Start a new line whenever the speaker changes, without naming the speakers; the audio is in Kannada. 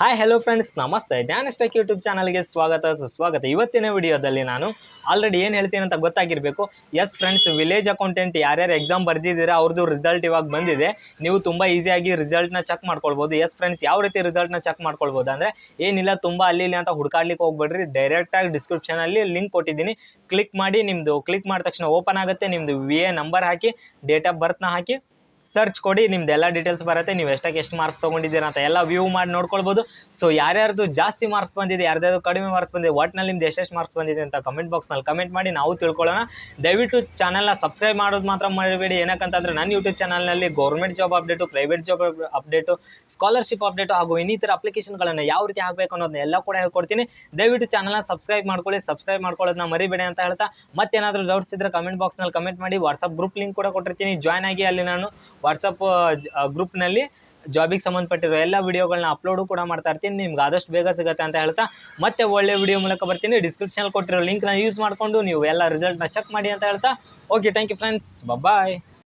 ಹಾಯ್ ಹಲೋ ಫ್ರೆಂಡ್ಸ್ ನಮಸ್ತೆ. ಜ್ಞಾನಸ್ಟೆಕ್ ಯೂಟ್ಯೂಬ್ ಚಾನಲ್ಗೆ ಸ್ವಾಗತ, ಸುಸ್ವಾಗತ. ಇವತ್ತಿನ ವಿಡಿಯೋದಲ್ಲಿ ನಾನು ಆಲ್ರೆಡಿ ಏನು ಹೇಳ್ತೀನಿ ಅಂತ ಗೊತ್ತಾಗಿರಬೇಕು. ಎಸ್ ಫ್ರೆಂಡ್ಸ್ ವಿಲೇಜ್ ಅಕೌಂಟೆಂಟ್ ಯಾರ್ಯಾರು ಎಕ್ಸಾಮ್ ಬರ್ದಿದ್ದೀರಾ ಅವ್ರದ್ದು ರಿಸಲ್ಟ್ ಇವಾಗ ಬಂದಿದೆ. ನೀವು ತುಂಬ ಈಸಿಯಾಗಿ ರಿಸಲ್ಟ್ನ ಚೆಕ್ ಮಾಡ್ಕೊಳ್ಬೋದು. ಎಸ್ ಫ್ರೆಂಡ್ಸ್ ಯಾವ ರೀತಿ ರಿಸಲ್ಟ್ನ ಚೆಕ್ ಮಾಡ್ಕೊಳ್ಬೋದು ಅಂದರೆ, ಏನಿಲ್ಲ, ತುಂಬ ಅಲ್ಲಿ ಇಲ್ಲಿ ಅಂತ ಹುಡ್ಕಾಡ್ಲಿಕ್ಕೆ ಹೋಗ್ಬೇಡ್ರಿ. ಡೈರೆಕ್ಟಾಗಿ ಡಿಸ್ಕ್ರಿಪ್ಷನಲ್ಲಿ ಲಿಂಕ್ ಕೊಟ್ಟಿದ್ದೀನಿ. ಕ್ಲಿಕ್ ಮಾಡಿ ನಿಮ್ಮದು ಕ್ಲಿಕ್ ಮಾಡಿದ ತಕ್ಷಣ ಓಪನ್ ಆಗುತ್ತೆ. ನಿಮ್ಮದು ವಿ ಎ ನಂಬರ್ ಹಾಕಿ ಡೇಟ್ ಆಫ್ ಬರ್ತ್ನ ಹಾಕಿ. ಸರ್ಚ್ ಕೊಡಿ, ನಿಮ್ದು ಎಲ್ಲ ಡೀಟೇಲ್ಸ್ ಬರುತ್ತೆ, ನೀವು ಎಷ್ಟಕ್ಕೆ ಎಷ್ಟು ಮಾರ್ಕ್ಸ್ ತೊಗೊಂಡಿದ್ದೀರಾ ಅಂತ ಎಲ್ಲ ವ್ಯೂ ಮಾಡಿ ನೋಡ್ಕೊಳ್ಬೋದು. ಸೊ ಯಾರ್ಯಾರ್ದು ಜಾಸ್ತಿ ಮಾರ್ಕ್ಸ್ ಬಂದಿದೆ ಯಾರ್ದಾದ್ರು ಕಡಿಮೆ ಮಾರ್ಕ್ಸ್ ಬಂದಿದೆ ಒಟ್ನಲ್ಲಿ ನಿಮ್ದು ಎಷ್ಟೆಷ್ಟು ಮಾರ್ಕ್ಸ್ ಬಂದಿದೆ ಅಂತ ಕಮೆಂಟ್ ಬಾಕ್ಸ್ನಲ್ಲಿ ಕಮೆಂಟ್ ಮಾಡಿ ನಾವು ತಿಳ್ಕೊಳ್ಳೋಣ. ದಯವಿಟ್ಟು ಚಾನಲ್ನ ಸಬ್ಸ್ಕ್ರೈಬ್ ಮಾಡೋದು ಮಾತ್ರ ಮಾಡಬೇಡಿ ಏನಕ್ಕಂತಂದ್ರೆ ನನ್ನ ಯೂಟ್ಯೂಬ್ ಚಾನಲ್ನಲ್ಲಿ government job update private job update scholarship update ಹಾಗೂ ಇನ್ನಿತರ ಅಪ್ಲಿಕೇಶನ್ಗಳನ್ನು ಯಾವ ರೀತಿ ಹಾಕಬೇಕು ಅನ್ನೋದನ್ನ ಎಲ್ಲ ಕೂಡ ಹೇಳ್ಕೊಡ್ತೀನಿ. ದಯವಿಟ್ಟು ಚಾನಲ್ನ ಸಬ್ಸ್ಕ್ರೈಬ್ ಮಾಡ್ಕೊಳ್ಳಿ. ಸಬ್ಸ್ಕ್ರೈಬ್ ಮಾಡ್ಕೊಳ್ಳೋದನ್ನ ಮರಿಬೇಡಿ ಅಂತ ಹೇಳ್ತಾ ಮತ್ತೇನಾದರೂ ಡೌಟ್ಸ್ ಇದ್ದರೆ ಕಮೆಂಟ್ ಬಾಕ್ಸ್ನಲ್ಲಿ ಕಮೆಂಟ್ ಮಾಡಿ. ವಾಟ್ಸಪ್ ಗ್ರೂಪ್ ಲಿಂಕ್ ಕೂಡ ಕೊಟ್ಟಿರ್ತೀನಿ. ಜಾಯ್ನ್ ಆಗಿ ಅಲ್ಲಿ ನಾನು ವಾಟ್ಸಪ್ ಗ್ರೂಪ್ನಲ್ಲಿ ಜಾಬಿಗೆ ಸಂಬಂಧಪಟ್ಟಿರೋ ಎಲ್ಲ ವಿಡಿಯೋಗಳನ್ನ ಅಪ್ಲೋಡು ಕೂಡ ಮಾಡ್ತಾ ಇರ್ತೀನಿ. ನಿಮ್ಗೆ ಆದಷ್ಟು ಬೇಗ ಸಿಗುತ್ತೆ ಅಂತ ಹೇಳ್ತಾ, ಮತ್ತೆ ಒಳ್ಳೆ ವಿಡಿಯೋ ಮೂಲಕ ಬರ್ತೀನಿ. ಡಿಸ್ಕ್ರಿಪ್ಷನ್ ಕೊಟ್ಟಿರೋ ಲಿಂಕ್ನ ಯೂಸ್ ಮಾಡಿಕೊಂಡು ನೀವು ಎಲ್ಲ ರಿಸಲ್ಟ್ನ ಚೆಕ್ ಮಾಡಿ ಅಂತ ಹೇಳ್ತಾ. Okay thank you friends bye